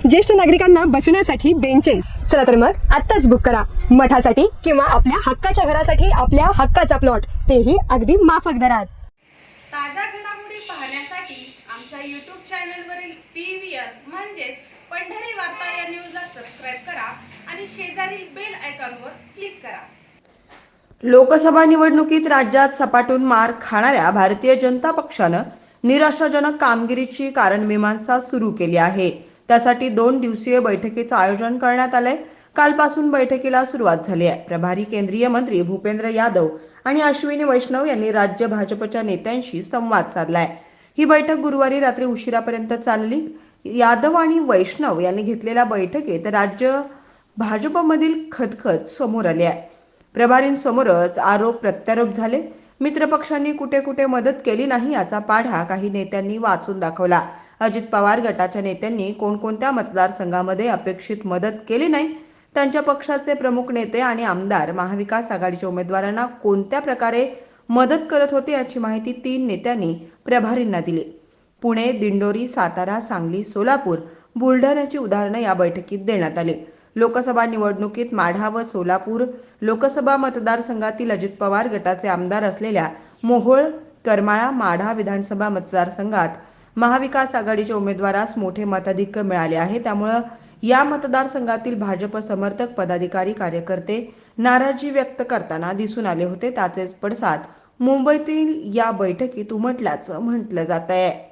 ज्येष्ठ नागरिकांना बसण्यासाठी बेंचेस चला तर मग आत्ताच बुक करा. मठासाठी किंवा आपल्या हक्काच्या घरासाठी आपल्या हक्काचा प्लॉट तेही अगदी माफक दरात. ताज्या घडामोडी पाहण्यासाठी आमच्या यूट्यूब चॅनलवरील पी व्ही आर म्हणजेच पंढरी वार्ता या न्यूजला सबस्क्राईब करा आणि शेजारील बेल आयकॉनवर क्लिक करा. लोकसभा निवडणुकीत राज्यात सपाटून मार खाणाऱ्या भारतीय जनता पक्षानं निराशाजनक कामगिरीची कारणमीमांसा सुरू केली आहे. त्यासाठी दोन दिवसीय बैठकीचं आयोजन करण्यात आलंय. कालपासून बैठकीला सुरुवात झाली आहे. प्रभारी केंद्रीय मंत्री भूपेंद्र यादव आणि अश्विनी वैष्णव यांनी राज्य भाजपच्या नेत्यांशी संवाद साधलाय. ही बैठक गुरुवारी रात्री उशिरापर्यंत चालली. यादव आणि वैष्णव यांनी घेतलेल्या बैठकीत राज्य भाजपमधील खदखद समोर आली आहे. प्रभारींसमोरच आरोप प्रत्यारोप झाले. मित्रपक्षांनी कुठे कुठे मदत केली नाही याचा पाढा काही नेत्यांनी वाचून दाखवला. अजित पवार गटाच्या नेत्यांनी कोणकोणत्या मतदारसंघामध्ये अपेक्षित मदत केली नाही? त्यांच्या पक्षाचे प्रमुख नेते आणि आमदार महाविकास आघाडीच्या उमेदवारांना कोणत्या प्रकारे मदत करत होते याची माहिती तीन नेत्यांनी प्रभारींना दिली. पुणे दिंडोरी सातारा सांगली सोलापूर बुलढाण्याची उदाहरणं या बैठकीत देण्यात आली. लोकसभा निवडणुकीत माढा व सोलापूर लोकसभा मतदारसंघातील अजित पवार गटाचे आमदार असलेल्या मोहोळ करमाळा माढा विधानसभा मतदारसंघात महाविकास आघाडीच्या उमेदवारास मोठे मताधिक्य मिळाले आहे. त्यामुळं या मतदारसंघातील भाजप समर्थक पदाधिकारी कार्यकर्ते नाराजी व्यक्त करताना दिसून आले होते. त्याचेच पडसाद मुंबईतील या बैठकीत उमटल्याचं म्हटलं जात आहे